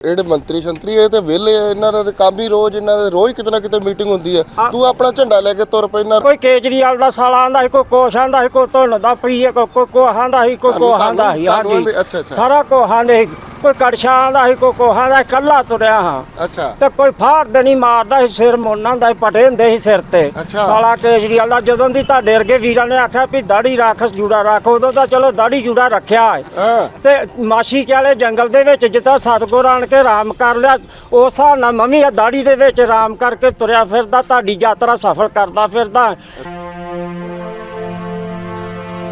ਜਿਹੜੇ ਮੰਤਰੀ ਸ਼ੰਤਰੀ ਇਹ ਤੇ ਵਿਹਲੇ ਆ ਇਹਨਾਂ ਦਾ ਤੇ ਕੰਮ ਹੀ ਰੋਜ਼ ਇਹਨਾਂ ਦੇ ਰੋਜ਼ ਕਿਤੇ ਨਾ ਕਿਤੇ ਮੀਟਿੰਗ ਹੁੰਦੀ ਹੈ ਤੂੰ ਆਪਣਾ ਝੰਡਾ ਲੈ ਕੇ ਤੁਰ ਪੈਣਾ ਕੋਈ ਕੇਜਰੀਵਾਲ ਦਾ ਸਾਲਾ ਆਂਦਾ ਸੀ ਕੋਈ ਕੋਸ਼ ਆਂਦਾ ਸੀ ਕੋਈ ਧੁੰਨ ਦਾ ਪੀਏ ਕੋਈ ਕੋ ਆਂਦਾ ਸੀ ਕੋਈ ਕੋ ਤੁਹਾਨੂੰ- ਆਂਦਾ ਸੀ ਤੁਹਾਨੂੰ ਹਾਂਜੀ ਆਂਦੇ- ਅੱਛਾ, ਅੱਛਾ। ਸਾਰਾ ਕੋ ਆਂਦੇ ਸੀ। ਕੋਈ ਕੜਛਾ ਆਂਦਾ ਸੀ ਕੋਈ ਕੋ ਆਂਦਾ ਸੀ, ਕੱਲਾ ਤੁਰਿਆ ਹਾਂ। ਅੱਛਾ। ਤੇ ਕੋਈ ਫਾੜ ਦੇ ਨਹੀਂ ਮਾਰਦਾ ਸੀ ਸਿਰ ਮੋਨਾ ਦਾ ਪਟੇ ਹੁੰਦੇ ਸੀ ਸਿਰ ਤੇ। ਅੱਛਾ। ਸਾਲਾ ਕੇਜਰੀਵਾਲ ਦਾ ਜਦੋਂ ਦੀ ਤੁਹਾਡੇ ਵਰਗੇ ਵੀਰਾਂ ਨੇ ਆਖਿਆ ਵੀ ਦਾੜੀ ਰੱਖ ਜੂੜਾ ਰੱਖ ਉਦੋਂ ਤਾਂ ਚਲੋ ਦਾੜੀ ਜੂੜਾ ਰੱਖਿਆ ਹੈ। ਹਾਂ। ਤੇ ਮਾਸ਼ੀ ਵਾਲੇ ਜੰਗਲ ਦੇ ਵਿੱਚ ਜਿੱਦਾਂ ਸਤਗੁਰ ਆਣ ਕੇ ਆਰਾਮ ਕਰ ਲਿਆ ਉਸ ਹਿਸਾਬ ਨਾਲ ਮੰਮੀ ਆ ਦਾੜੀ ਦੇ ਵਿੱਚ ਆਰਾਮ ਕਰਕੇ ਤੁਰਿਆ ਫਿਰਦਾ ਤੁਹਾਡੀ ਯਾਤਰਾ ਸਫਲ ਕਰਦਾ ਫਿਰਦਾ।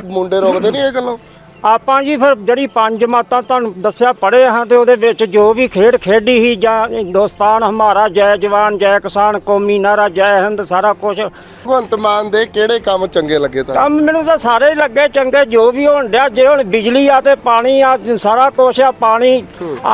ਮੁੰਡੇ ਰੋਕਦੇ ਨਹੀਂ ਇਹ ਗੱਲੋਂ? ਆਪਾਂ ਜੀ ਫਿਰ ਜਿਹੜੀ ਪੰਜ ਮਾਤਾਂ ਤੁਹਾਨੂੰ ਦੱਸਿਆ ਪੜ੍ਹੇ ਹਾਂ ਤੇ ਉਹਦੇ ਵਿੱਚ ਜੋ ਵੀ ਖੇਡ ਖੇਡੀ ਸੀ ਜਾਂ ਹਿੰਦੁਸਤਾਨ ਹਮਾਰਾ ਜੈ ਜਵਾਨ ਜੈ ਕਿਸਾਨ ਕੌਮੀ ਨਾਰਾ ਜੈ ਹਿੰਦ ਸਾਰਾ ਕੁਝ ਭਗਵੰਤ ਮਾਨ ਦੇ ਕਿਹੜੇ ਕੰਮ ਚੰਗੇ ਲੱਗੇ ਤੁਹਾਨੂੰ? ਕੰਮ ਮੈਨੂੰ ਤਾਂ ਸਾਰੇ ਹੀ ਲੱਗੇ ਚੰਗੇ ਜੋ ਵੀ ਹੋਣ ਡਿਆ ਜੇ ਹੁਣ ਬਿਜਲੀ ਆ ਤੇ ਪਾਣੀ ਆ ਸਾਰਾ ਕੁਛ ਆ ਪਾਣੀ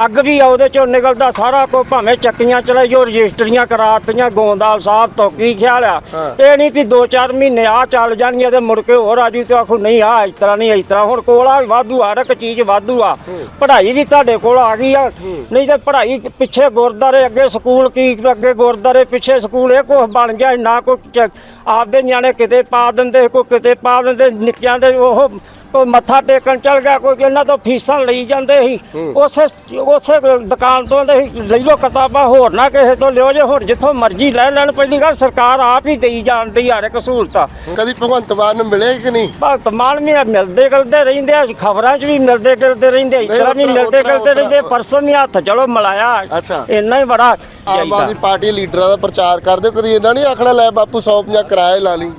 ਅੱਗ ਵੀ ਆ ਉਹਦੇ ਚੋਂ ਨਿਕਲਦਾ ਸਾਰਾ ਕੁਝ ਭਾਵੇਂ ਚੱਕੀਆਂ ਚਲਾਈਓ ਰਜਿਸਟਰੀਆਂ ਕਰਾਤੀਆਂ ਗੋਂਦਾਲ ਸਾਹਿਬ ਤੋਂ ਕੀ ਖਿਆਲ ਆ। ਇਹ ਨਹੀਂ ਵੀ 2-4 ਮਹੀਨੇ ਆ ਚੱਲ ਜਾਣਗੀਆਂ ਤੇ ਮੁੜ ਕੇ ਹੋਰ ਆ ਜੂ ਤੇ ਆਖੂ ਨਹੀਂ ਆ ਇਸ ਤਰ੍ਹਾਂ ਨਹੀਂ ਇਸ ਤਰ੍ਹਾਂ। ਹੁਣ ਕੋਲ ਆ ਵਾਧੂ ਹਰ ਇੱਕ ਚੀਜ਼ ਵਾਧੂ ਆ। ਪੜ੍ਹਾਈ ਵੀ ਤੁਹਾਡੇ ਕੋਲ ਆ ਗਈ ਆ। ਨਹੀਂ ਤੇ ਪੜ੍ਹਾਈ ਪਿੱਛੇ ਗੁਰਦਾਰੇ ਅੱਗੇ ਸਕੂਲ ਕੀ ਅੱਗੇ ਗੁਰਦਾਰੇ ਪਿੱਛੇ ਸਕੂਲ ਇਹ ਕੁਛ ਬਣ ਗਿਆ ਨਾ ਕੋਈ ਚ- ਆਪਦੇ ਨਿਆਣੇ ਕਿਤੇ ਪਾ ਦਿੰਦੇ ਕੋਈ ਕਿਤੇ ਪਾ ਦਿੰਦੇ ਨਿੱਕਿਆਂ ਦੇ ਉਹ ਕੋਈ ਮੱਥਾ ਟੇਕਣ ਚਲ ਗਿਆ ਕੋਈ ਇਹਨਾਂ ਤੋਂ ਫੀਸਾਂ ਲਈ ਜਾਂਦੇ ਸੀ। ਉਸੇ ਉਸੇ ਦੁਕਾਨ ਤੋਂ ਦੇ ਲੈ ਕਿਤਾਬਾਂ ਹੋਰ ਨਾ ਕਿਸੇ ਤੋਂ ਲਿਓ ਜੇ ਹੋਰ ਜਿੱਥੋਂ ਮਰਜ਼ੀ ਲੈ ਲੈਣ ਪਹਿਲੀ ਗੱਲ ਸਰਕਾਰ ਆਪ ਹੀ ਦੇਈ ਜਾਂਦੀ ਹਰ ਇੱਕ ਸਹੂਲਤਾਂ। ਕਦੀ ਭਗਵੰਤ ਮਾਨ ਨੂੰ ਮਿਲੇ ਕਿ ਨਹੀਂ? ਭਗਤ ਮਾਨ ਵੀ ਮਿਲਦੇ ਗਲਦੇ ਰਹਿੰਦੇ ਆ ਖਬਰਾਂ 'ਚ ਵੀ ਮਿਲਦੇ ਗਲਦੇ ਰਹਿੰਦੇ ਇਸ ਤਰ੍ਹਾਂ ਵੀ ਮਿਲਦੇ ਗਲਦੇ ਰਹਿੰਦੇ ਪਰਸੋਂ ਵੀ ਹੱਥ ਚਲੋ ਮਿਲਾਇਆ। ਇੰਨਾ ਹੀ ਬੜਾ ਆਮ। ਆਦਮੀ ਪਾਰਟੀ ਲੀਡਰਾਂ ਦਾ ਪ੍ਰਚਾਰ ਕਰਦੇ ਕਦੀ ਇਹਨਾਂ ਨਹੀਂ ਆਖਣਾ ਲੈ ਬਾਪੂ 150 ਕਿਰਾਏ ਲਾ ਲਈ।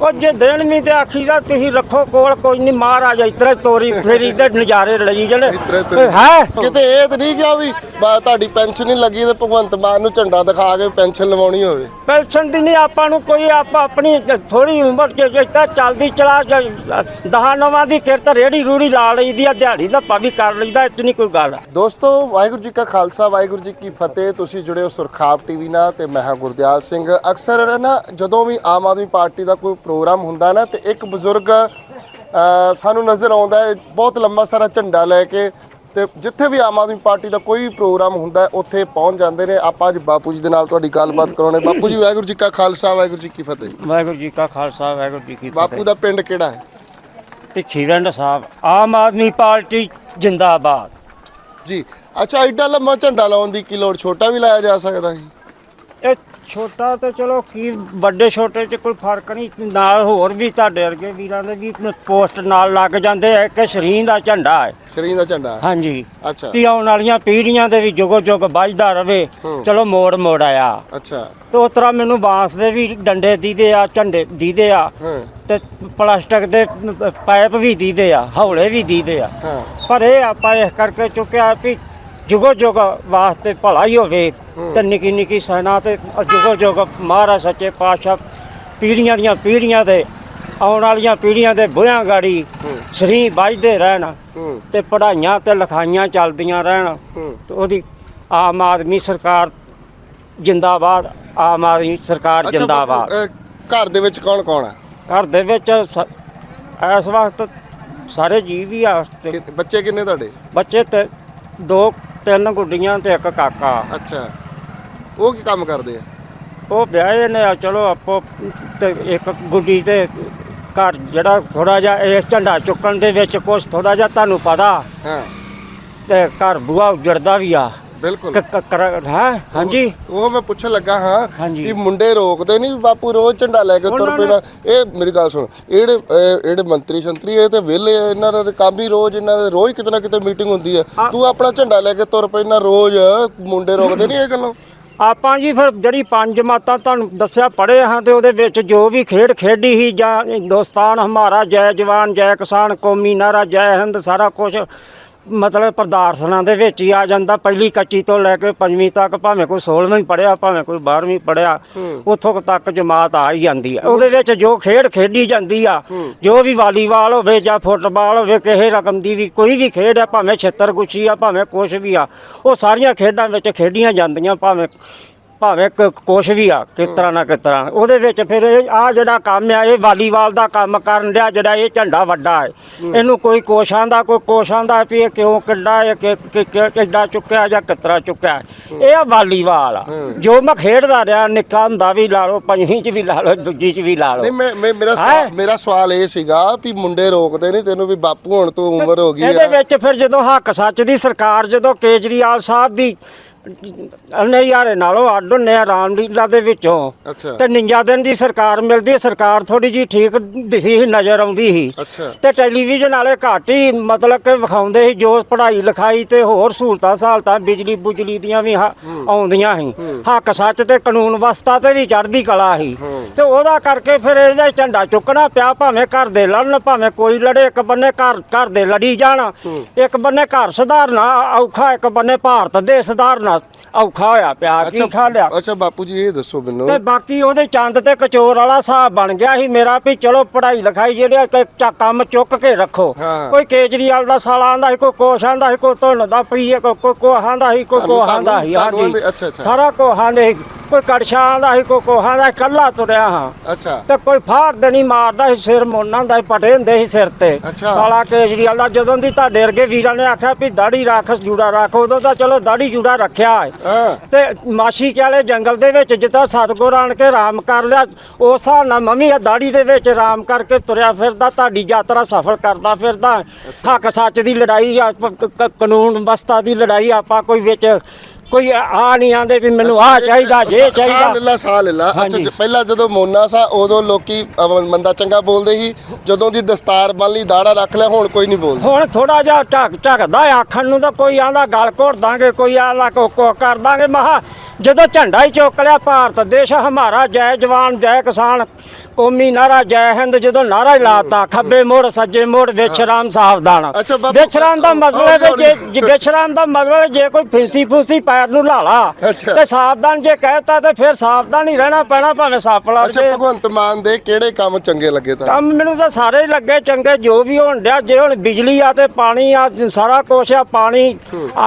ਉਹ ਜੇ ਦੇਣ ਵੀ ਤੇ ਆਖੀਦਾ ਤੁਸੀਂ ਰੱਖੋ ਕੋਲ ਕੋਈ ਨਹੀਂ ਮਹਾਰਾਜ ਇਤਰੇ ਤੋਰੀ ਫੇਰੀ ਤੇ ਨਜ਼ਾਰੇ ਲਈ ਤੋਰੀ। ਹੈ? ਕਿਤੇ ਇਹ ਤਾਂ ਨਹੀਂ ਕਿਹਾ ਵੀ ਬਾ ਤੁਹਾਡੀ ਪੈਨਸ਼ਨ ਨਹੀਂ ਲੱਗੀ ਤੇ ਭਗਵੰਤ ਮਾਨ ਨੂੰ ਝੰਡਾ ਦਿਖਾ ਕੇ ਪੈਨਸ਼ਨ ਲਵਾਉਣੀ ਹੋਵੇ। ਪੈਨਸ਼ਨ ਦੀ ਨਹੀਂ ਆਪਾਂ ਨੂੰ ਕੋਈ ਆਪਾਂ ਆਪਣੀ ਥੋੜੀ ਉਮਰ ਚ ਜਿੱਦਾਂ ਚੱਲਦੀ ਚਲਾ ਦਹਾਂ ਨਵਾਂ ਦੀ ਕਿਰਤ ਰੇੜੀ ਰੂੜੀ ਲਾ ਲਈਦੀ ਆ ਦਿਹਾੜੀ ਦਾ ਵੀ ਕਰ ਲਈਦਾ ਇਤਨੀ ਕੋਈ ਗੱਲ। ਦੋਸਤੋ ਵਾਹਿਗੁਰੂ ਜੀ ਕਾ ਖਾਲਸਾ ਵਾਹਿਗੁਰੂ ਜੀ ਕੀ ਫਤਿਹ। ਤੁਸੀਂ ਜੁੜੇ ਹੋ ਸੁਰਖਾਬ ਟੀਵੀ ਨਾਲ ਤੇ ਮੈਂ ਹਾਂ ਗੁਰਦਿਆਲ ਸਿੰਘ। ਅਕਸਰ ਨਾ ਜਦੋਂ ਵੀ ਆਮ ਆਦਮੀ ਪਾਰਟੀ ਦਾ ਕੋਈ ਪ੍ਰੋਗਰਾਮ ਹੁੰਦਾ ਨਾ ਤੇ ਇੱਕ ਬਜ਼ੁਰਗ ਸਾਨੂੰ ਨਜ਼ਰ ਆਉਂਦਾ ਹੈ ਬਹੁਤ ਲੰਮਾ ਸਾਰਾ ਝੰਡਾ ਲੈ ਕੇ ਤੇ ਜਿੱਥੇ ਵੀ ਆਮ ਆਦਮੀ ਪਾਰਟੀ ਦਾ ਕੋਈ ਵੀ ਪ੍ਰੋਗਰਾਮ ਹੁੰਦਾ ਹੈ ਉੱਥੇ ਪਹੁੰਚ ਜਾਂਦੇ ਨੇ। ਆਪਾਂ ਅੱਜ ਬਾਪੂ ਜੀ ਦੇ ਨਾਲ ਤੁਹਾਡੀ ਗੱਲਬਾਤ ਕਰਾਉਣੇ ਬਾਪੂ ਜੀ ਵਾਹਿਗੁਰੂ ਜੀ ਕਾ ਖਾਲਸਾ ਵਾਹਿਗੁਰੂ ਜੀ ਕੀ ਫਤਿਹ। ਵਾਹਿਗੁਰੂ ਜੀ ਕਾ ਖਾਲਸਾ ਵਾਹਿਗੁਰੂ ਜੀ ਕੀ ਬਾਪੂ ਦਾ ਪਿੰਡ ਕਿਹੜਾ ਹੈ? ਭਿੱਖੀ ਰੰਡ ਸਾਹਿਬ ਆਮ ਆਦਮੀ ਪਾਰਟੀ ਜਿੰਦਾਬਾਦ। ਜੀ ਅੱਛਾ ਐਡਾ ਲੰਮਾ ਝੰਡਾ ਲਾਉਣ ਦੀ ਕੀ ਲੋੜ? ਛੋਟਾ ਵੀ ਲਾਇਆ ਜਾ ਸਕਦਾ ਸੀ। ਇਹ ਛੋਟਾ ਤੇ ਚਲੋ ਕੀ ਵੱਡੇ ਛੋਟੇ ਚ ਕੋਈ ਫ਼ਰਕ ਨਹੀਂ ਨਾਲ ਹੋਰ ਵੀ ਤੁਹਾਡੇ ਵਰਗੇ ਵੀਰਾਂ ਦੇ ਵੀ ਪੋਸਟ ਨਾਲ ਲੱਗ ਜਾਂਦੇ ਆ ਇੱਕ ਸ਼ਰੀਨ ਦਾ ਝੰਡਾ ਹੈ। ਸਰੀਂ ਦਾ ਝੰਡਾ? ਹਾਂਜੀ। ਅੱਛਾ। ਕੀ ਆਉਣ ਵਾਲੀਆਂ ਪੀੜ੍ਹੀਆਂ ਦੇ ਵੀ ਜੁਗੋ ਜੁਗ ਵੱਜਦਾ ਰਵੇ। ਚਲੋ ਮੋੜ ਮੋੜ ਆਇਆ। ਅੱਛਾ। ਤੇ ਉਸ ਤਰ੍ਹਾਂ ਮੈਨੂੰ ਬਾਂਸ ਦੇ ਵੀ ਡੰਡੇ ਦੀਦੇ ਆ ਝੰਡੇ ਦੀਦੇ ਆ। ਤੇ ਪਲਾਸਟਿਕ ਦੇ ਪਾਈਪ ਵੀ ਦੀਦੇ ਆ ਹੌਲੇ ਵੀ ਦੀਦੇ ਆ। ਪਰ ਇਹ ਆਪਾਂ ਇਸ ਕਰਕੇ ਚੁੱਕਿਆ ਵੀ ਜੁਗੋ ਜੁਗ ਵਾਸਤੇ ਭਲਾ ਹੀ ਹੋਵੇ ਤੇ ਨਿੱਕੀ ਨਿੱਕੀ ਸੈਨਾ ਤੇ ਜੁਗੋ ਜੁਗ ਮਹਾਰਾਜ ਸੱਚੇ ਪਾਤਸ਼ਾਹ ਪੀੜ੍ਹੀਆਂ ਦੀਆਂ ਪੀੜ੍ਹੀਆਂ ਦੇ ਆਉਣ ਵਾਲੀਆਂ ਪੀੜ੍ਹੀਆਂ ਦੇ ਬੁਹਿਆਂ ਗਾੜੀ ਸਰੀ ਵੱਜਦੇ ਰਹਿਣ ਤੇ ਪੜ੍ਹਾਈਆਂ ਤੇ ਲਿਖਾਈਆਂ ਚੱਲਦੀਆਂ ਰਹਿਣ ਤੇ ਉਹਦੀ ਆਮ ਆਦਮੀ ਸਰਕਾਰ ਜਿੰਦਾਬਾਦ ਆਮ ਆਦਮੀ ਸਰਕਾਰ ਅੱਛਾ ਜਿੰਦਾਬਾਦ। ਘਰ ਦੇ ਵਿੱਚ ਕੌਣ ਕੌਣ ਹੈ ਘਰ ਦੇ ਵਿੱਚ ਸ- ਇਸ ਵਕਤ ਸਾਰੇ ਜੀਵ ਹੀ ਆ ਤੇ। ਕਿ- ਬੱਚੇ ਕਿੰਨੇ ਤੁਹਾਡੇ? ਬੱਚੇ ਤੇ ਦੋ ਤਿੰਨ ਗੁੱਡੀਆਂ ਤੇ ਇੱਕ ਕਾਕਾ। ਅੱਛਾ। ਉਹ ਕੀ ਕੰਮ ਕਰਦੇ ਆ? ਉਹ ਵਿਆਹੇ ਨੇ ਆ ਚਲੋ ਆਪੋ ਤੇ ਇੱਕ ਗੁੱਡੀ ਤੇ ਘਰ ਜਿਹੜਾ ਥੋੜਾ ਜਿਹਾ ਇਹ ਝੰਡਾ ਚੁੱਕਣ ਦੇ ਵਿੱਚ ਕੁਝ ਥੋੜਾ ਜਿਹਾ ਤੁਹਾਨੂੰ ਪਤਾ। ਹਾਂ। ਤੇ ਘਰ ਬੂਆ ਉਜੜਦਾ ਵੀ ਆ। ਬਿਲਕੁਲ। ਹੈਂ ਹਾਂਜੀ। ਉਹ ਮੈਂ ਪੁੱਛਣ ਲੱਗਾ ਹਾਂ। ਕਿ ਮੁੰਡੇ ਰੋਕਦੇ ਨਹੀਂ ਬਾਪੂ ਰੋਜ਼ ਝੰਡਾ ਲੈ ਕੇ ਤੁਰ ਪੈਣਾ? ਇਹ ਮੇਰੀ ਗੱਲ ਸੁਣ ਇਹ ਜਿਹੜੇ ਇਹ ਜਿਹੜੇ ਮੰਤਰੀ ਸ਼ੰਤਰੀ ਇਹ ਤੇ ਵਿਹਲੇ ਇਹਨਾਂ ਦਾ ਤੇ ਕੰਮ ਹੀ ਰੋਜ਼ ਇਹਨਾਂ ਦੇ ਰੋਜ਼ ਕਿਤੇ ਨਾ ਕਿਤੇ ਮੀਟਿੰਗ ਹੁੰਦੀ ਹੈ ਹਾਂ। ਤੂੰ ਆਪਣਾ ਝੰਡਾ ਲੈ ਕੇ ਤੁਰ ਪੈਣਾ ਰੋਜ਼ ਮੁੰਡੇ ਰੋਕਦੇ ਨਹੀਂ ਇਹ ਗੱਲੋਂ? ਆਪਾਂ ਜੀ ਫਿਰ ਜਿਹੜੀ ਪੰਜ ਮਾਤਾਂ ਤੁਹਾਨੂੰ ਦੱਸਿਆ ਪੜ੍ਹੇ ਹਾਂ ਤੇ ਉਹਦੇ ਵਿੱਚ ਜੋ ਵੀ ਖੇਡ ਖੇਡੀ ਸੀ ਜਾਂ ਹਿੰਦੁਸਤਾਨ ਹਮਾਰਾ ਜੈ ਜਵਾਨ ਜੈ ਕਿਸਾਨ ਕੌਮੀ ਨਾਰਾ ਜੈ ਹਿੰਦ ਸਾਰਾ ਕੁਝ ਮਤਲਬ ਪ੍ਰਦਾਰਸ਼ਨਾਂ ਦੇ ਵਿੱਚ ਹੀ ਆ ਜਾਂਦਾ। ਪਹਿਲੀ ਕੱਚੀ ਤੋਂ ਲੈ ਕੇ ਪੰਜਵੀਂ ਤੱਕ ਭਾਵੇਂ ਕੋਈ 16ਵੀਂ ਪੜਿਆ ਭਾਵੇਂ ਕੋਈ 12ਵੀਂ ਪੜਿਆ ਉੱਥੋਂ ਤੱਕ ਜਮਾਤ ਆ ਹੀ ਜਾਂਦੀ ਆ। ਉਹਦੇ ਵਿੱਚ ਜੋ ਖੇਡ ਖੇਡੀ ਜਾਂਦੀ ਆ ਜੋ ਵੀ ਵਾਲੀਬਾਲ ਹੋਵੇ ਜਾਂ ਫੁੱਟਬਾਲ ਹੋਵੇ ਕਿਸੇ ਰਕਮ ਦੀ ਵੀ ਕੋਈ ਵੀ ਖੇਡ ਆ ਭਾਵੇਂ ਛਿੱਤਰ ਗੁੱਛੀ ਆ ਭਾਵੇਂ ਕੁਛ ਵੀ ਆ ਉਹ ਸਾਰੀਆਂ ਖੇਡਾਂ ਵਿੱਚ ਖੇਡੀਆਂ ਜਾਂਦੀਆਂ ਭਾਵੇਂ ਭਾਵੇਂ ਕ- ਕੁਛ ਵੀ ਆ ਕਿਸ ਤਰ੍ਹਾਂ ਨਾ ਕਿਸ ਤਰ੍ਹਾਂ। ਉਹਦੇ ਵਿੱਚ ਫਿਰ ਆ ਜਿਹੜਾ ਕੰਮ ਆ ਇਹ ਵਾਲੀਬਾਲ ਦਾ ਕੰਮ ਕਰਨ ਡਿਆ ਜਿਹੜਾ ਇਹ ਝੰਡਾ ਵੱਡਾ ਹੈ। ਇਹਨੂੰ ਕੋਈ ਕੋਸ਼ਾਂ ਦਾ ਕੋਈ ਕੋਸ਼ਾਂ ਦਾ ਵੀ ਇਹ ਕਿਉਂ ਕਿੱਡਾ ਇਹ ਕਿ- ਕਿ- ਕਿ- ਕਿੱਡਾ ਚੁੱਕਿਆ ਜਾਂ ਕਿਤਰਾ ਚੁੱਕਿਆ। ਇਹ ਆ ਵਾਲੀਬਾਲ ਆ। ਜੋ ਮੈਂ ਖੇਡਦਾ ਰਿਹਾ ਨਿੱਕਾ ਹੁੰਦਾ ਵੀ ਲਾ ਲਓ ਪੰਜਵੀਂ ਚ ਵੀ ਲਾ ਲਓ ਦੂਜੀ ਚ ਵੀ ਲਾ ਨਹੀਂ ਲਓ ਮੈਂ ਮੈਂ- ਮੇਰਾ ਹੈਂ? ਸਵਾਲ ਮੇਰਾ ਸਵਾਲ ਇਹ ਸੀਗਾ ਵੀ ਮੁੰਡੇ ਰੋਕਦੇ ਨਹੀਂ ਤੈਨੂੰ ਵੀ ਬਾਪੂ ਹੁਣ ਤੂੰ ਉਮਰ ਹੋ ਗਈ ਇਹਦੇ ਆ ਵਿੱਚ ਫਿਰ ਜਦੋਂ ਹੱਕ ਸੱਚ ਦੀ ਸਰਕਾਰ ਜਦੋਂ ਕੇਜਰੀਵਾਲ ਸਾਹਿਬ ਦੀ ਨਹੀਂ ਯਾਰੇ ਨਾਲੋਂ ਅੱਡ ਹੁੰਨੇ ਆ ਰਾਮਲੀਲਾ ਦੇ ਵਿੱਚੋਂ। ਅੱਛਾ। ਤੇ 49 ਦਿਨ ਦੀ ਸਰਕਾਰ ਮਿਲਦੀ ਸਰਕਾਰ ਥੋੜੀ ਜੀ ਠੀਕ ਦਿਸੀ ਸੀ ਨਜ਼ਰ ਆਉਂਦੀ ਸੀ। ਤੇ ਟੈਲੀਵਿਜ਼ਨ ਵਾਲੇ ਘੱਟ ਹੀ ਮਤਲਬ ਕਿ ਵਿਖਾਉਂਦੇ ਸੀ ਜੋ ਪੜ੍ਹਾਈ ਲਿਖਾਈ ਤੇ ਹੋਰ ਸਹੂਲਤਾਂ ਸਾਲਤਾਂ ਬਿਜਲੀ ਬੁਜਲੀ ਦੀਆਂ ਵੀ ਆਉਂਦੀਆਂ ਸੀ। ਹੱਕ ਸੱਚ ਤੇ ਕਾਨੂੰਨ ਵਸਤਾ ਤੇ ਵੀ ਚੜ੍ਹਦੀ ਕਲਾ ਸੀ। ਤੇ ਉਹਦਾ ਕਰਕੇ ਫਿਰ ਇਹਦਾ ਝੰਡਾ ਚੁੱਕਣਾ ਪਿਆ ਭਾਵੇਂ ਘਰ ਦੇ ਲੜਨ ਭਾਵੇਂ ਕੋਈ ਲੜੇ ਇੱਕ ਬੰਨੇ ਘਰ ਘਰ ਦੇ ਲੜੀ ਜਾਣ। ਇੱਕ ਬੰਨੇ ਘਰ ਸੁਧਾਰਨਾ ਔਖਾ ਇੱਕ ਬੰਨੇ ਭਾਰਤ ਦੇ ਸੁਧਾਰਨਾ। ਔਖਾ ਹੋਇਆ ਪਿਆ ਕੀ ਖਾ ਲਿਆ ਅੱਛਾ ਬਾਪੂ ਜੀ ਇਹ ਦੱਸੋ ਮੈਨੂੰ ਤੇ ਬਾਕੀ ਉਹਦੇ ਚੰਦ ਤੇ ਕਚੋਰ ਵਾਲਾ ਹਿਸਾਬ ਬਣ ਗਿਆ ਸੀ ਮੇਰਾ ਵੀ ਚਲੋ ਪੜ੍ਹਾਈ ਲਿਖਾਈ ਜਿਹੜੇ ਕਿ ਚਾ- ਕੰਮ ਚੁੱਕ ਕੇ ਰੱਖੋ ਹਾਂ। ਕੋਈ ਕੇਜਰੀਵਾਲ ਦਾ ਸਾਲਾ ਆਂਦਾ ਸੀ ਕੋਈ ਕੋਸ਼ ਆਂਦਾ ਸੀ ਕੋਈ ਧੁੰਨ ਦਾ ਪੀਏ ਕੋਈ ਦਾ ਸੀ ਕੋਈ ਤੁਹਾਨੂੰ- ਕੋਹਾਂ ਦਾ ਸੀ ਤੁਹਾਨੂੰ ਆਂਦੇ- ਅੱਛਾ, ਅੱਛਾ। ਸਾਰਾ ਸੀ। ਕੋਈ ਕੜਛਾ ਆਂਦਾ ਸੀ ਕੋਈ ਕੋਹਾਂ ਦਾ ਕੱਲਾ ਤੁਰਿਆ ਹਾਂ। ਅੱਛਾ। ਤੇ ਕੋਈ ਫਾੜ ਦੇ ਨਹੀਂ ਮਾਰਦਾ ਸੀ ਸਿਰ ਮੋਨਾ ਦਾ ਸੀ ਪਟੇ ਹੁੰਦੇ ਸੀ ਸਿਰ ਤੇ। ਅੱਛਾ। ਸਾਲਾ ਕੇਜਰੀਵਾਲ ਦਾ ਜਦੋਂ ਦੀ ਤੁਹਾਡੇ ਵਰਗੇ ਵੀਰਾਂ ਨੇ ਆਖਿਆ ਵੀ ਦਾੜੀ ਰੱਖ ਜੂੜਾ ਰੱਖ ਉਦੋਂ ਤਾਂ ਚਲੋ ਦਾੜੀ ਜੂੜਾ ਰੱਖਿਆ ਹੈ। ਹਾਂ। ਤੇ ਮਾਸ਼ੀ ਵਾਲੇ ਜੰਗਲ ਦੇ ਵਿੱਚ ਜਿੱਦਾਂ ਸਤਗੁਰ ਆਣ ਕੇ ਆਰਾਮ ਕਰ ਲਿਆ ਉਸ ਹਿਸਾਬ ਨਾਲ ਮੰਮੀ ਆ ਦਾੜੀ ਦੇ ਵਿੱਚ ਆਰਾਮ ਕਰਕੇ ਤੁਰਿਆ ਫਿਰਦਾ ਤੁਹਾਡੀ ਯਾਤਰਾ ਸਫਲ ਕਰਦਾ ਫਿਰਦਾ। ਹੱਕ ਸੱਚ ਦੀ ਲੜਾਈ ਆ ਪ- ਕ- ਕ- ਕਾਨੂੰਨ ਵਸਤਾ ਦੀ ਲੜਾਈ ਆਪਾਂ ਕੋਈ ਵਿੱਚ ਕੋਈ ਆ ਨਹੀਂ ਆਂਦੇ ਵੀ ਮੈਨੂੰ ਆ ਚਾਹੀਦਾ ਜੇ ਸਾਹ ਚਾਹੀਦਾ। ਲੈ ਲਾ ਸਾਹ ਲੈ ਲਾ। ਅੱਛਾ ਹਾਂਜੀ। ਜ- ਪਹਿਲਾਂ ਜਦੋਂ ਮੋਨਾ ਸਾ ਉਦੋਂ ਲੋਕੀ ਅਹ, ਮੰਦਾ ਚੰਗਾ ਬੋਲਦੇ ਸੀ। ਜਦੋਂ ਦੀ ਦਸਤਾਰ ਬੰਨ ਲਈ ਦਾੜਾ ਰੱਖ ਲਿਆ ਹੁਣ ਕੋਈ ਨਹੀਂ ਬੋਲਦਾ। ਹੁਣ ਥੋੜਾ ਜਿਹਾ ਝਕ ਝਕਦਾ ਆਖਣ ਨੂੰ ਤਾਂ ਕੋਈ ਆਂਦਾ ਗਲ ਘੋੜ ਦਾਂਗੇ ਕੋਈ ਆਂਦਾ ਕੋ ਕੋ ਕਰ ਦਾਂਗੇ। ਮਹਾ ਜਦੋਂ ਝੰਡਾ ਹੀ ਚੁੱਕ ਲਿਆ ਭਾਰਤ ਦੇਸ਼ ਹਮਾਰਾ ਜੈ ਜਵਾਨ ਜੈ ਕਿਸਾਨ। ਕੌਮੀ ਨਾਰਾ ਜੈ ਹਿੰਦ ਜਦੋਂ ਨਾਰਾ ਹੀ ਲਾਤਾ ਖੱਬੇ ਮੋੜ ਸੱਜੇ ਮੋੜ ਵਿਛਰਾਮ ਸਾਵਧਾਨ। ਅੱਛਾ ਬਾਬੂ, ਵਿਛਰਾਮ ਦਾ ਮਤਲਬ ਹੈ ਜੇ। ਜੇ ਵਿਛਰਾਮ ਦਾ ਮਤਲਬ ਹੈ ਜੇ ਕੋਈ ਫਿੰਸੀ ਫੂਸੀ ਪੈਰ ਨੂੰ ਲਾ ਲਾ ਅੱਛਾ। ਤੇ ਸਾਵਧਾਨ ਜੇ ਕਹਿਤਾ ਤੇ ਫਿਰ ਸਾਵਧਾਨ ਹੀ ਰਹਿਣਾ ਪੈਣਾ ਭਾਵੇਂ ਸੱਪ ਲੜ ਅੱਛਾ ਜੇ। ਭਗਵੰਤ ਮਾਨ ਦੇ ਕਿਹੜੇ ਕੰਮ ਚੰਗੇ ਲੱਗੇ ਤੁਹਾਨੂੰ ਕੰਮ ਮੈਨੂੰ ਤਾਂ ਸਾਰੇ ਹੀ ਲੱਗੇ ਚੰਗੇ ਜੋ ਵੀ ਹੋਣ ਡਿਆ ਜੇ ਹੁਣ ਬਿਜਲੀ ਆ ਤੇ ਪਾਣੀ ਆ ਸਾਰਾ ਕੁਛ ਆ ਪਾਣੀ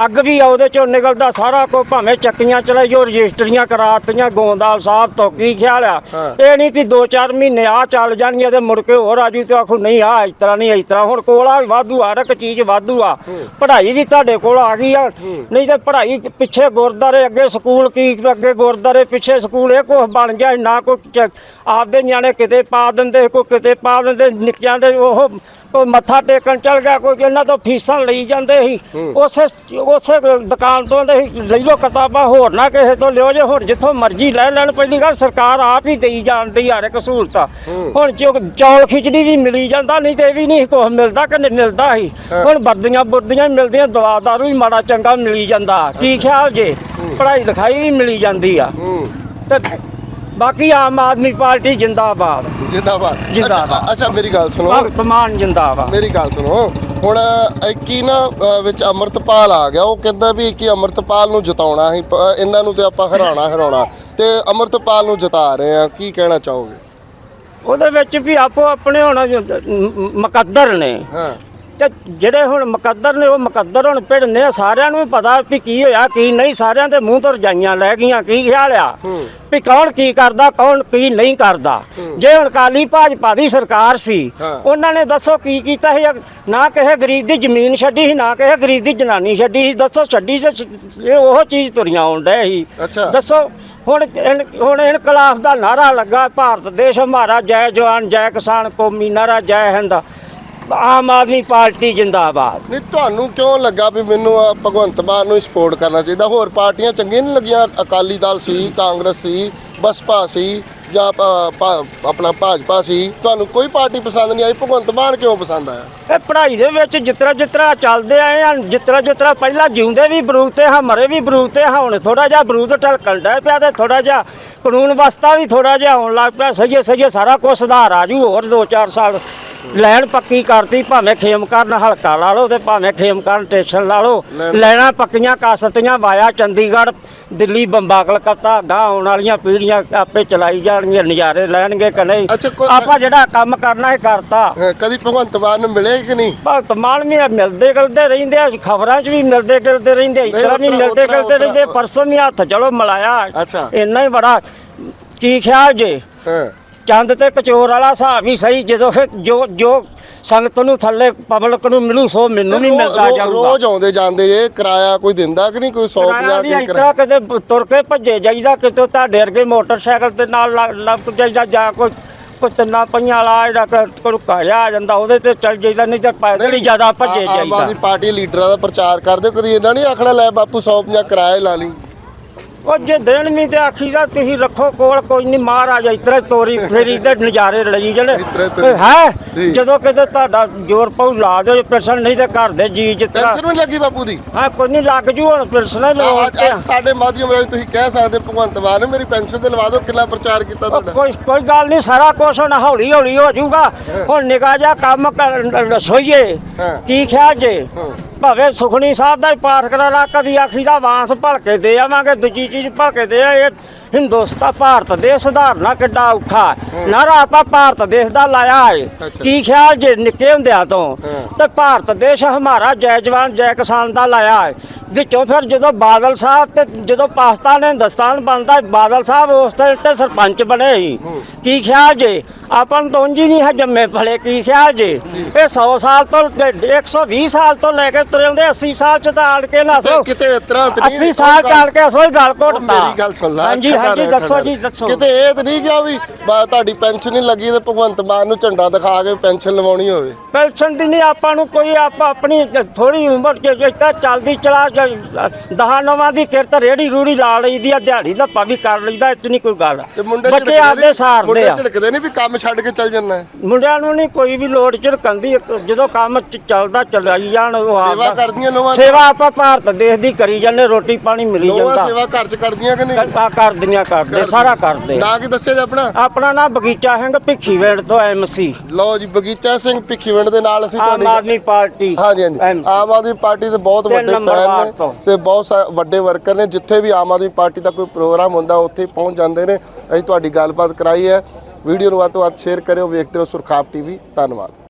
ਅੱਗ ਵੀ ਆ ਉਹਦੇ ਚੋਂ ਨਿਕਲਦਾ ਸਾਰਾ ਕੁਝ ਭਾਵੇਂ ਚੱਕੀਆਂ ਚਲਾਈਓ ਰਜਿਸਟਰੀਆਂ ਕਰਾਤੀਆਂ ਗੋਂਦਾਲ ਸਾਹਿਬ ਤੋਂ ਕੀ ਖਿਆਲ ਆ। ਇਹ ਨਹੀਂ ਵੀ 2-4 ਮਹੀਨੇ ਆ ਚੱਲ ਜਾਣਗੀਆਂ ਤੇ ਮੁੜ ਕੇ ਹੋਰ ਆਜੂ ਤੇ ਆਖੂ ਨਹੀਂ ਆ ਇਸ ਤਰ੍ਹਾਂ ਨਹੀਂ ਇਸ ਤਰ੍ਹਾਂ। ਹੁਣ ਕੋਲਾ ਵਾਧੂ ਆ ਹਰ ਇੱਕ ਚੀਜ਼ ਵਾਧੂ ਆ। ਪੜ੍ਹਾਈ ਵੀ ਤੁਹਾਡੇ ਕੋਲ ਆ ਗਈ ਆ। ਨਹੀਂ ਤੇ ਪੜ੍ਹਾਈ ਪਿੱਛੇ ਗੁਰਦਾਰੇ ਅੱਗੇ ਸਕੂਲ ਕੀ ਅੱਗੇ ਗੁਰਦਾਰੇ ਪਿੱਛੇ ਸਕੂਲ ਇਹ ਕੁਛ ਬਣ ਗਿਆ ਨਾ ਕੋਈ ਆਪਦੇ ਨਿਆਣੇ ਕਿਤੇ ਪਾ ਦਿੰਦੇ ਕੋਈ ਕਿਤੇ ਪਾ ਦਿੰਦੇ ਨਿੱਕਿਆਂ ਦੇ ਉਹ ਕੋਈ ਮੱਥਾ ਟੇਕਣ ਚਲ ਗਿਆ ਕੋਈ ਇਹਨਾਂ ਤੋਂ ਫੀਸਾਂ ਲਈ ਜਾਂਦੇ ਸੀ। ਉਸੇ ਉਸੇ ਦੁਕਾਨ ਤੋਂ ਦੇ ਲੈ ਲਓ ਕਿਤਾਬਾਂ ਹੋਰ ਨਾ ਕਿਸੇ ਤੋਂ ਲਿਓ ਜੇ ਹੋਰ ਜਿੱਥੋਂ ਮਰਜ਼ੀ ਲੈ ਲੈਣ ਪਹਿਲੀ ਗੱਲ ਸਰਕਾਰ ਆਪ ਹੀ ਦੇਈ ਜਾਂਦੀ ਹਰ ਇੱਕ ਸਹੂਲਤ। ਹੁਣ ਜੋ ਚੌਲ ਖਿਚੜੀ ਵੀ ਮਿਲੀ ਜਾਂਦਾ ਨਹੀਂ ਤੇ ਇਹ ਵੀ ਨਹੀਂ ਕੁਛ ਮਿਲਦਾ ਕਿ ਮਿਲਦਾ ਸੀ। ਹੁਣ ਵਰਦੀਆਂ ਬੁਰਦੀਆਂ ਮਿਲਦੀਆਂ ਦਵਾ ਦਾਰੂ ਵੀ ਮਾੜਾ ਚੰਗਾ ਮਿਲੀ ਜਾਂਦਾ ਕੀ ਖਿਆਲ ਜੇ? ਪੜ੍ਹਾਈ ਲਿਖਾਈ ਵੀ ਮਿਲੀ ਜਾਂਦੀ ਆ। ਹੂੰ। ਤੇ ਬਾਕੀ ਆਮ ਆਦਮੀ ਪਾਰਟੀ ਜਿੰਦਾਬਾਦ। ਜਿੰਦਾਬਾਦ। ਜਿੰਦਾਬਾਦ। ਅੱਛਾ- ਅੱਛਾ ਮੇਰੀ ਗੱਲ ਸੁਣੋ। ਭਗਤ ਮਾਨ ਜਿੰਦਾਬਾਦ। ਮੇਰੀ ਗੱਲ ਸੁਣੋ। ਹੁਣ ਹੀ ਨਾ ਅ, ਵਿੱਚ ਅਮਰਤਪਾਲ ਆ ਗਿਆ। ਉਹ ਕਹਿੰਦਾ ਵੀ ਕਿ ਅਮਰਤਪਾਲ ਨੂੰ ਜਿਤਾਉਣਾ ਸੀ ਪ- ਇਹਨਾਂ ਨੂੰ ਤੇ ਆਪਾਂ ਹਰਾਉਣਾ ਹਰਾਉਣਾ। ਤੇ ਅਮਰਤਪਾਲ ਨੂੰ ਜਿਤਾ ਰਹੇ ਆ। ਕੀ ਕਹਿਣਾ ਚਾਹੋਗੇ? ਉਹਦੇ ਵਿੱਚ ਵੀ ਆਪੋ ਆਪਣੇ ਹੁਣ ਮ- ਮੁਕੱਦਰ ਨੇ। ਹਾਂ। ਤੇ ਜਿਹੜੇ ਹੁਣ ਮੁਕੱਦਰ ਨੇ ਉਹ ਮੁਕੱਦਰ ਹੁਣ ਭਿੜਨੇ ਸਾਰਿਆਂ ਨੂੰ ਪਤਾ ਵੀ ਕੀ ਹੋਇਆ ਕੀ ਨਹੀਂ। ਸਾਰਿਆਂ ਦੇ ਮੂੰਹ ਤੋਂ ਰਜਾਈਆਂ ਲੈ ਗਈਆਂ ਕੀ ਖਿਆਲ ਆ? ਵੀ ਕੌਣ ਕੀ ਕਰਦਾ ਕੌਣ ਕੀ ਨਹੀਂ ਕਰਦਾ। ਜੇ ਹੁਣ ਕਾਲੀ ਭਾਜਪਾ ਦੀ ਸਰਕਾਰ ਸੀ। ਉਹਨਾਂ ਨੇ ਦੱਸੋ ਕੀ ਕੀਤਾ ਸੀ? ਨਾ ਕਿਸੇ ਗਰੀਬ ਦੀ ਜ਼ਮੀਨ ਛੱਡੀ ਸੀ ਨਾ ਕਿਸੇ ਗਰੀਬ ਦੀ ਜਨਾਨੀ ਛੱਡੀ ਸੀ। ਦੱਸੋ ਛੱਡੀ ਤੇ ਉਹ ਚੀਜ਼ ਤੁਰੀਆਂ ਆਉਣ ਡਏ ਸੀ। ਦੱਸੋ ਹੁਣ ਹੁਣ ਇਨਕਲਾਬ ਦਾ ਨਾਰਾ ਲੱਗਾ ਭਾਰਤ ਦੇਸ਼ ਹਮਾਰਾ ਜੈ ਜਵਾਨ ਜੈ ਕਿਸਾਨ ਕੌਮੀ ਨਾਰਾ ਜੈ ਹਿੰਦ। ਆਮ ਆਦਮੀ ਪਾਰਟੀ ਜਿੰਦਾਬਾਦ। ਨਹੀਂ ਤੁਹਾਨੂੰ ਕਿਉਂ ਲੱਗਾ ਵੀ ਮੈਨੂੰ ਭਗਵੰਤ ਮਾਨ ਨੂੰ ਸਪੋਰਟ ਕਰਨਾ ਚਾਹੀਦਾ? ਹੋਰ ਪਾਰਟੀਆਂ ਚੰਗੀਆਂ ਨਹੀਂ ਲੱਗੀਆਂ? ਅਕਾਲੀ ਦਲ ਸੀ ਕਾਂਗਰਸ ਸੀ ਬਸਪਾ ਸੀ ਜਾਂ ਪ- ਪ- ਆਪਣਾ ਭਾਜਪਾ ਸੀ। ਤੁਹਾਨੂੰ ਕੋਈ ਪਾਰਟੀ ਪਸੰਦ ਨਹੀਂ ਆਈ? ਭਗਵੰਤ ਮਾਨ ਕਿਉਂ ਪਸੰਦ ਆਇਆ? ਇਹ ਪੜ੍ਹਾਈ ਦੇ ਵਿੱਚ ਜਿਤਰਾ ਜਿਤਰਾ ਚੱਲਦੇ ਆਏ ਆ ਜਿਤਰਾ ਜਿਤਰਾ ਪਹਿਲਾਂ ਜਿਉਂਦੇ ਵੀ ਬਰੂਦ ਤੇ ਹਾਂ ਮਰੇ ਵੀ ਬਰੂਦ ਤੇ ਹਾਂ, ਹੁਣ ਥੋੜਾ ਜਿਹਾ ਬਰੂਦ ਢਲਕਣ ਡਿਆ ਪਿਆ ਤੇ ਥੋੜਾ ਜਿਹਾ ਕਾਨੂੰਨ ਵਸਤਾ ਵੀ ਥੋੜਾ ਜਿਹਾ ਹੋਣ ਲੱਗ ਪਿਆ। ਸਹੀਏ ਸਹੀਏ ਸਾਰਾ ਕੁਝ ਸੁਧਾਰ ਆ ਜੂ ਹੋਰ 2-4 ਸਾਲ ਲੈਣ ਪੱਕੀ ਕਰਤੀ ਭਾਵੇਂ ਖੇਮਕਰਨ ਹਲਕਾ ਲਾ ਲਓ ਤੇ ਭਾਵੇਂ ਖੇਮਕਰਨ ਸਟੇਸ਼ਨ ਲਾ ਲਓ। ਲੈਣ- ਪੱਕੀਆਂ ਕਾਸਤੀਆਂ ਵਾਇਆ ਚੰਡੀਗੜ੍ਹ ਦਿੱਲੀ ਬੰਬਾ ਕਲਕੱਤਾ ਗਾਂ ਆਉਣ ਵਾਲੀਆਂ ਪੀੜ੍ਹੀਆਂ ਆਪੇ ਚਲਾਈ ਜਾਣਗੀਆਂ ਨਜ਼ਾਰੇ ਲੈਣਗੇ ਕਿ ਨਹੀਂ? ਅੱਛਾ, ਕੋਈ- ਆਪਾਂ ਜਿਹੜਾ ਕੰਮ ਕਰਨਾ ਹੈ ਕਰਤਾ। ਕਦੀ ਭਗਵੰਤ ਮਾਨ ਨੂੰ ਮਿਲੇ ਕਿ ਨਹੀਂ? ਭਗਤ ਮਾਨ ਵੀ ਮਿਲਦੇ ਗਿਲਦੇ ਰਹਿੰਦੇ ਆ ਖਬਰਾਂ 'ਚ ਵੀ ਮਿਲਦੇ ਗਿਲਦੇ ਰਹਿੰਦੇ ਇਸ ਤਰ੍ਹਾਂ ਵੀ ਉਤਰਾ- ਮਿਲਦੇ ਉਤਰਾ- ਗਿਲਦੇ ਰਹਿੰਦੇ ਪਰਸੋਂ ਵੀ ਹੱਥ ਚਲੋ ਮਿਲਾਇਆ। ਅੱਛਾ। ਇੰਨਾ ਹੀ ਬੜਾ ਕੀ ਖਿਆਲ ਜੇ? ਹਾਂ। ਚੰਦ ਤੇ ਕਚੋਰ ਵਾਲਾ ਹਿਸਾਬ ਹੀ ਸਹੀ ਜਦੋਂ ਫਿਰ ਜੋ ਜੋ ਸੰਗਤ ਨੂੰ ਥੱਲੇ ਪਬਲਿਕ ਨੂੰ ਮਿਲੂ ਸੋ ਮੈਨੂੰ ਨਹੀਂ ਮਿਲਦਾ ਰੋ- ਜਾਊਗਾ। ਰੋਜ਼ ਆਉਂਦੇ ਜਾਂਦੇ ਜੇ ਕਿਰਾਇਆ ਕੋਈ ਦਿੰਦਾ ਕਿ ਨਹੀਂ ਕੋਈ 100 ਕਿਰਾਇਆ 50 ਵੀ ਕੇ ਕਿਰਾਇਆ? ਕਿਤੇ ਤੁਰ ਕੇ ਭੱਜੇ ਜਾਈਦਾ ਕਿਤੇ ਤੁਹਾਡੇ ਵਰਗੇ ਮੋਟਰਸਾਈਕਲ ਤੇ ਨਾਲ ਲੱਗ- ਲੱਗ ਜਾਈਦਾ ਜਾਂ ਕੋਈ ਕੋਈ ਤਿੰਨਾਂ ਪਈਆਂ ਵਾਲਾ ਜਿਹੜਾ ਕਿ ਕੋਈ ਆ ਜਾਂਦਾ ਉਹਦੇ ਤੇ ਚੱਲ ਜਾਈਦਾ ਨਹੀਂ ਤਾਂ ਪੈਦਲ ਹੀ ਜ਼ਿਆਦਾ ਭੱਜੇ ਆਮ ਜਾਈਦਾ। ਆਦਮੀ ਪਾਰਟੀ ਲੀਡਰਾਂ ਦਾ ਪ੍ਰਚਾਰ ਕਰਦੇ ਹੋ, ਕਦੀ ਇਹਨਾਂ ਨਹੀਂ ਆਖਣਾ ਲੈ ਬਾਪੂ 100 50 ਕਿਰਾਏ ਲਾ ਲਈ। ਉਹ ਜੇ ਦੇਣ ਵੀ ਤੇ ਆਖੀਦਾ ਤੁਸੀਂ ਰੱਖੋ ਕੋਲ ਕੋਈ ਨਹੀਂ ਮਹਾਰਾਜ ਇਤਰੇ ਤੋਰੀ ਫੇਰੀ ਦੇ ਨਜ਼ਾਰੇ ਲਈ ਤੋਰੀ। ਹੈ। ਜਦੋਂ ਕਿਤੇ ਤੁਹਾਡਾ ਜ਼ੋਰ ਪਊ ਲਾ ਦਿਓ ਪੈਸਾ ਨਹੀਂ ਤੇ ਘਰ ਦੇ ਜੀ ਜਿਤਨਾ ਟੈਨਸ਼ਨ ਵੀ ਲੱਗੀ ਬਾਪੂ ਦੀ ਹਾਂ ਕੋਈ ਨਹੀਂ ਲੱਗ ਜੂ ਹੁਣ ਅੱਜ ਸਾਡੇ ਮਾਧਿਅਮ ਰਾਹੀਂ ਤੁਸੀਂ ਕਹਿ ਸਕਦੇ ਭਗਵੰਤ ਮਾਨ ਨੇ ਮੇਰੀ ਪੈਨਸ਼ਨ ਤੇ ਲਵਾ ਦਿਓ ਕਿੰਨਾ ਪ੍ਰਚਾਰ ਕੀਤਾ ਤੁਹਾਡਾ ਕੋਈ ਕੋਈ ਗੱਲ ਨਹੀਂ ਸਾਰਾ ਕੁਛ ਹੁਣ ਹੌਲੀ ਹੌਲੀ ਹੋ ਜਾਊਗਾ ਹੁਣ ਨਿਕਾ ਜਾ ਕੰਮ ਹਾਂ। ਕੀ ਖਿਆਲ ਜੇ ਹਾਂ। ਭਾਵੇਂ ਸੁਖਣੀ ਸਾਹਿਬ ਦਾ ਹੀ ਪਾਠ ਕਰਾ ਲਾ, ਕਦੀ ਆਖੀ ਦਾ ਵਾਂਸ ਭਲਕੇ ਦੇ ਆਵਾਂਗੇ, ਦੂਜੀ ਚੀਜ਼ ਭਲਕੇ ਦੇ ਆ। ਇਹ ਹਿੰਦੁਸਤਾਨ ਭਾਰਤ ਦੇ ਸੁਧਾਰਨਾ ਕਿੱਡਾ ਔਖਾ ਨਾਰਾ ਆਪਾਂ ਭਾਰਤ ਦੇਸ਼ ਦਾ ਲਾਇਆ ਹੈ। ਕੀ ਖਿਆਲ ਜੇ ਨਿੱਕੇ ਹੁੰਦਿਆਂ ਤੋਂ। ਤੇ ਭਾਰਤ ਦੇਸ਼ ਹਮਾਰਾ ਜੈ ਜਵਾਨ ਜੈ ਕਿਸਾਨ ਦਾ ਲਾਇਆ ਹੈ। ਵਿੱਚੋਂ ਫਿਰ ਜਦੋਂ ਬਾਦਲ ਸਾਹਿਬ ਤੇ ਜਦੋਂ ਪਾਕਿਸਤਾਨ ਹਿੰਦੁਸਤਾਨ ਬਣਦਾ ਬਾਦਲ ਸਾਹਿਬ ਉਸ ਤੇ ਸਰਪੰਚ ਬਣੇ ਸੀ। ਕੀ ਖਿਆਲ ਜੇ? ਆਪਾਂ ਤਾਂ ਹੀ ਨਹੀਂ ਹੈ ਜੰਮੇ ਭਲੇ ਕੀ ਖਿਆਲ ਜੇ? ਇਹ 100 ਸਾਲ ਤੋਂ ਤੇ 120 ਸਾਲ ਤੋਂ ਲੈ ਕੇ ਤੁਰੇ ਹੁੰਦੇ 80 ਸਾਲ ਚ ਤਾਂ ਆੜ ਕੇ ਨਾ ਸੋ ਕਿਤੇ ਇਤਰਾ 80 ਸਾਲ ਚੱਲ ਕੇ ਸੋਈ ਗੱਲ ਘੁੱਟਦਾ ਮੇਰੀ ਗੱਲ ਸੁਣ ਲੈ। ਹਾਂਜੀ ਖੜਾ ਹਾਂਜੀ ਦੱਸੋ ਜੀ। ਦੱਸੋ। ਕਿਤੇ ਇਹ ਤਾਂ ਨਹੀਂ ਕਿਹਾ ਵੀ ਬਾ ਤੁਹਾਡੀ ਪੈਨਸ਼ਨ ਨਹੀਂ ਲੱਗੀ ਤੇ ਭਗਵੰਤ ਮਾਨ ਨੂੰ ਝੰਡਾ ਦਿਖਾ ਕੇ ਪੈਨਸ਼ਨ ਲਵਾਉਣੀ ਹੋਵੇ। ਪੈਨਸ਼ਨ ਦੀ ਨਹੀਂ ਆਪਾਂ ਨੂੰ ਕੋਈ ਆਪਾਂ ਆਪਣੀ ਥੋੜੀ ਉਮਰ ਚ ਜਿੱਤਾ ਚੱਲਦੀ ਚਲਾ ਦਹਾਂ ਨਵਾਂ ਦੀ ਕਿਰਤ ਰੇੜੀ ਰੂੜੀ ਲਾ ਲਈਦੀ ਆ ਦਿਹਾੜੀ ਦਾ ਵੀ ਕਰ ਲਈਦਾ ਨਹੀਂ ਕੋਈ ਗੱਲ। ਤੇ ਮੁੰਡੇ ਬੱਚੇ ਝਿੜਕਦੇ ਆਪਦੇ ਨੀ- ਸਾਰਦੇ ਮੁੰਡੇ ਆ। ਝਿੜਕਦੇ ਨਹੀਂ ਵੀ ਕੰਮ ਛੱਡ ਕੇ ਚੱਲ ਜੰਨਾ ਮੁੰਡਿਆਂ ਨੂੰ ਨਹੀਂ ਕੋਈ ਵੀ ਲੋੜ ਝੜਕਣ ਦੀ ਜਦੋਂ ਕੰਮ ਚ ਚੱਲਦਾ ਚਲਾਈ ਜਾਣ ਉਹ ਸੇਵਾ ਆਪਦਾ- ਕਰਦੀਆਂ ਦੀ? ਸੇਵਾ ਆਪਾਂ ਭਾਰਤ ਦੇਸ਼ ਦੀ ਕਰੀ ਜਾਂਦੇ ਰੋਟੀ ਪਾਣੀ ਮਿਲੀ ਲੋਹਾ ਜਾਂਦਾ। ਸੇਵਾ ਘਰ ਚ ਕਰਦੀਆਂ ਕਿ ਨਹੀਂ? ਕਰਦੀਆਂ ਕਰਦੇ ਸਾਰਾ ਕਰਦੇ। ਨਾ ਕੀ ਦੱਸਿਆ ਜੀ ਆਪਣਾ? ਆਪਣਾ ਨਾਮ ਬਗੀਚਾ ਸਿੰਘ ਭਿੱਖੀਵਿੰਡ ਤੋਂ ਐਮਸੀ ਲਓ ਜੀ ਬਗੀਚਾ ਸਿੰਘ ਭਿੱਖੀਵਿੰਡ ਦੇ ਨਾਲ ਅਸੀਂ ਆਮ ਆਦਮੀ ਪਾਰਟੀ ਹਾਂਜੀ ਹਾਂਜੀ। ਆਮ ਆਦਮੀ ਪਾਰਟੀ ਦੇ ਬਹੁਤ ਵੱਡੇ ਫੈਨ ਨੇ ਤੋਂ। ਬਹੁਤ ਵੱਡੇ ਵਰਕਰ ਨੇ। ਜਿੱਥੇ ਵੀ ਆਮ ਆਦਮੀ ਪਾਰਟੀ ਦਾ ਕੋਈ ਪ੍ਰੋਗਰਾਮ ਹੁੰਦਾ ਉੱਥੇ ਪਹੁੰਚ ਜਾਂਦੇ ਨੇ। ਅਸੀਂ ਤੁਹਾਡੀ ਗੱਲਬਾਤ ਕਰਾਈ ਹੈ। ਵੀਡੀਓ ਨੂੰ ਵੱਧ ਤੋਂ ਵੱਧ ਸ਼ੇਅਰ ਕਰਿਓ ਵੇਖਦੇ ਰਹੋ ਸੁਰਖਾਪ ਟੀਵੀ। ਧੰਨਵਾਦ।